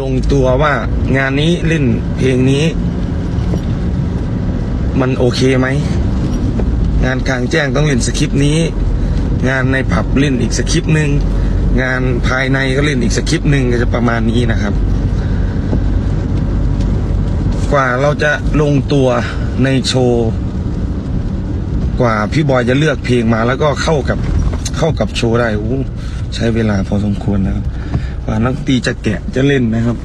ลงตัวว่างานนี้เล่นเพลงนี้ มันโอเคไหม งานกลางแจ้งต้องเล่นสคริปต์นี้ งานในผับเล่นอีกสคริปต์หนึ่งงานภายในก็เล่นอีกสคริปต์หนึ่งก็จะประมาณนี้นะครับ กว่าเราจะลงตัวในโชว์กว่าพี่บอยจะเลือกเพลงมาแล้วก็เข้ากับเข้ากับโชว์ได้ใช้เวลาพอสมควรนะครับ นักตีจะแกะจะเล่นนะครับ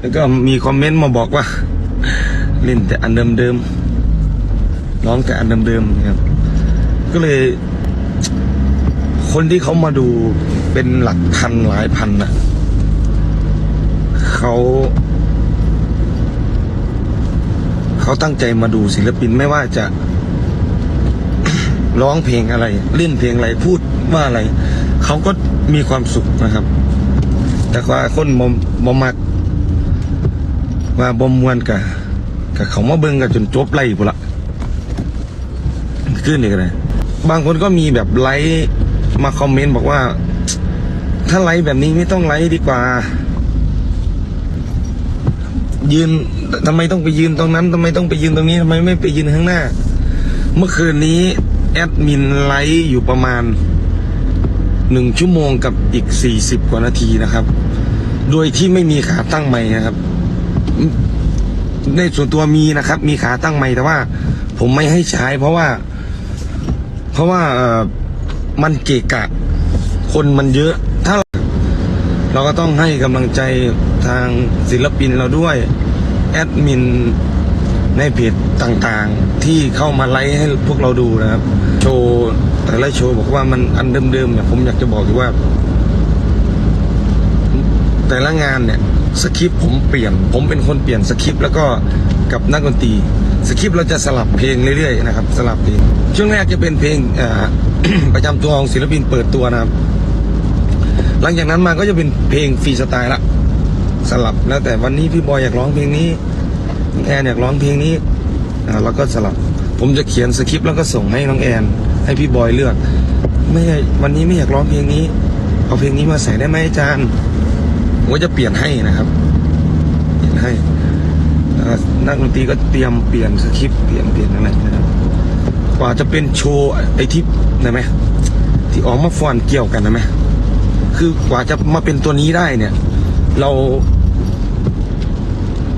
แล้วก็มีคอมเมนต์มาบอกว่า เล่นแต่อันเดิมๆร้องแต่อันเดิมๆนะครับ ก็เลย คนที่เขามาดูเป็นหลักพันหลายพันนะเขาเขาตั้งใจมาดูศิลปินไม่ว่าจะร้องเพลงอะไร เล่นเพลงอะไรพูดว่าอะไร เขาก็มีความสุขนะครับ แต่ว่าคนบมมัก ว่าบมมวนกับกับเขามาเบิ่งกันจนจบไล่พุ่นละขึ้นอีกเลยบางคนก็มีแบบไลค์มาคอมเมนต์บอกว่า ถ้าไลค์แบบนี้ไม่ต้องไลค์ดีกว่า ยืนทำไมต้องไปยืนตรงนั้นทำไมต้องไปยืนตรงนี้ทำไมไม่ไปยืนข้างหน้า เมื่อคืนนี้แอดมินไลฟ์อยู่ประมาณ หนึ่งชั่วโมงกับอีกสี่สิบกว่านาทีนะครับ โดยที่ไม่มีขาตั้งไม้นะครับ ในส่วนตัวมีนะครับ มีขาตั้งไม้แต่ว่า ผมไม่ให้ใช้ เพราะว่า เพราะว่ามันเกะกะ คนมันเยอะ ถ้าเราก็ต้องให้กำลังใจทางศิลปินเราด้วย แอดมินในเพจต่างๆ ที่เข้ามาไลฟ์ให้พวกเราดูนะครับโชว์ แต่ละโชว์บอกว่ามันอันเดิมๆเนี่ยผมอยากจะบอกอยู่ว่า แต่ละงานเนี่ยสคริปต์ผมเปลี่ยน ผมเป็นคนเปลี่ยนสคริปต์แล้วก็กับนักดนตรีสคริปต์เราจะสลับเพลงเรื่อยๆนะครับ สลับเพลงช่วงแรกจะเป็นเพลงประจำตัวของศิลปินเปิดตัวนะครับ หลังจากนั้นมาก็จะเป็นเพลงฟรีสไตล์ละสลับแล้วแต่วันนี้พี่บอยอยากร้องเพลงนี้น้องแอนอยากร้องเพลงนี้เราก็สลับ ผมจะเขียนสคริปต์แล้วก็ส่งให้น้องแอน ให้พี่บอยเลือก ไม่วันนี้ไม่อยากร้องเพลงนี้ เอาเพลงนี้มาใส่ได้ไหมอาจารย์ผมก็จะเปลี่ยนให้นะครับเปลี่ยนให้นักดนตรีก็เตรียมเปลี่ยนสคริปต์เปลี่ยนเปลี่ยนอะไรนะครับกว่าจะเป็นโชว์ไอที่ไหนไหมที่ออกมาฟอนเกี่ยวกันนะไหมคือกว่าจะมาเป็นตัวนี้ได้เนี่ย เรา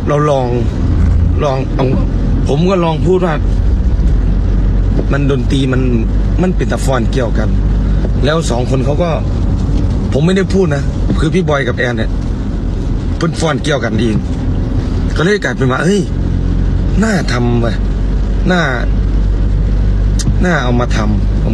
เราลองลองเอาผมก็ลองพูดว่า มันดนตรีมันมันเป็นตะฟอนเกี่ยวกัน แล้วสองคนเขาก็ ผมไม่ได้พูดนะ คือพี่บอยกับแอนเนี่ยเป็นฟอนเกี่ยวกันเองก็เลยกลายเป็นว่าเฮ้ยน่าทำเว้ยน่าน่าเอามาทำผม